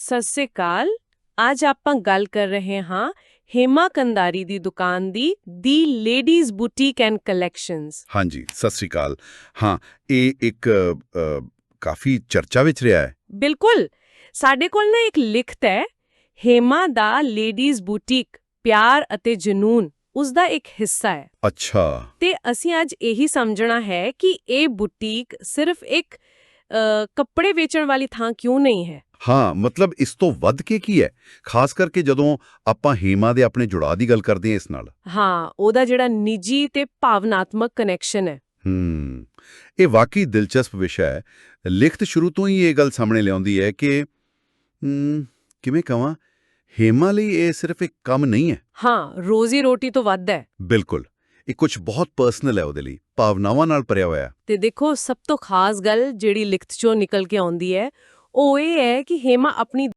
ਸਤਿ ਸ੍ਰੀ ਅਕਾਲ। ਅੱਜ ਆਪਾਂ ਗੱਲ ਕਰ ਰਹੇ ਹਾਂ ਹੇਮਾ ਕੰਦਾਰੀ ਦੀ ਦੁਕਾਨ ਦੀ ਦੀ ਲੇਡੀਜ਼ ਬੁਟੀਕ ਐਂਡ ਕਲੈਕਸ਼ਨਸ। ਹਾਂਜੀ ਸਤਿ ਸ੍ਰੀ ਅਕਾਲ। ਹਾਂ ਇਹ ਇੱਕ ਅ, ਕਾਫੀ ਚਰਚਾ ਵਿੱਚ ਰਿਹਾ ਹੈ। ਬਿਲਕੁਲ। ਸਾਡੇ ਕੋਲ ਨਾ ਇੱਕ ਲਿਖਤ ਹੈ ਹੇਮਾ ਦਾ ਲੇਡੀਜ਼ ਬੁਟੀਕ ਪਿਆਰ ਅਤੇ ਜਨੂਨ ਉਸ ਦਾ ਇੱਕ ਹਿੱਸਾ ਹੈ। ਅੱਛਾ। ਤੇ ਅਸੀਂ ਅੱਜ ਇਹੀ ਸਮਝਣਾ ਹੈ ਕਿ ਇਹ ਬੁਟੀਕ ਸਿਰਫ ਇੱਕ ਅ, ਕੱਪੜੇ ਵੇਚਣ ਵਾਲੀ ਥਾਂ ਕਿਉਂ ਨਹੀਂ ਹੈ? ਹਾਂ ਮਤਲਬ ਇਸ ਤੋਂ ਵੱਧ ਕੇ ਕੀ ਹੈ? ਖਾਸ ਕਰਕੇ ਜਦੋਂ ਆਪਾਂ ਹੀਮਾ ਦੇ ਆਪਣੇ ਜੁੜਾਅ ਦੀ ਗੱਲ ਕਰਦੇ ਹਾਂ ਇਸ ਨਾਲ। ਹਾਂ ਉਹਦਾ ਜਿਹੜਾ ਨਿੱਜੀ ਤੇ ਭਾਵਨਾਤਮਕ ਕਨੈਕਸ਼ਨ ਹੈ। ਹੂੰ ਇਹ ਵਾਕਈ ਦਿਲਚਸਪ ਵਿਸ਼ਾ ਹੈ। ਲਿਖਤ ਸ਼ੁਰੂ ਤੋਂ ਹੀ ਇਹ ਗੱਲ ਸਾਹਮਣੇ ਲਿਆਉਂਦੀ ਹੈ ਕਿ ਹੂੰ ਕਿਵੇਂ ਕਹਾਂ ਹੇਮਾ ਲਈ ਇਹ ਸਿਰਫ ਇੱਕ ਕੰਮ ਨਹੀਂ ਹੈ। ਹਾਂ ਰੋਜ਼ੀ ਰੋਟੀ ਤੋਂ ਵੱਧ ਹੈ। ਬਿਲਕੁਲ ਇਹ ਕੁਝ ਬਹੁਤ ਪਰਸਨਲ ਹੈ ਉਹਦੇ ਲਈ ਭਾਵਨਾਵਾਂ ਨਾਲ ਭਰਿਆ ਹੋਇਆ ਤੇ ਦੇਖੋ ਸਭ ਤੋਂ ਖਾਸ ਗੱਲ ਜਿਹੜੀ ਲਿਖਤ ਚੋਂ ਨਿਕਲ ਕੇ ਆਉਂਦੀ ਹੈ ਉਹ ਇਹ ਹੈ ਕਿ ਹੇਮਾ ਆਪਣੀ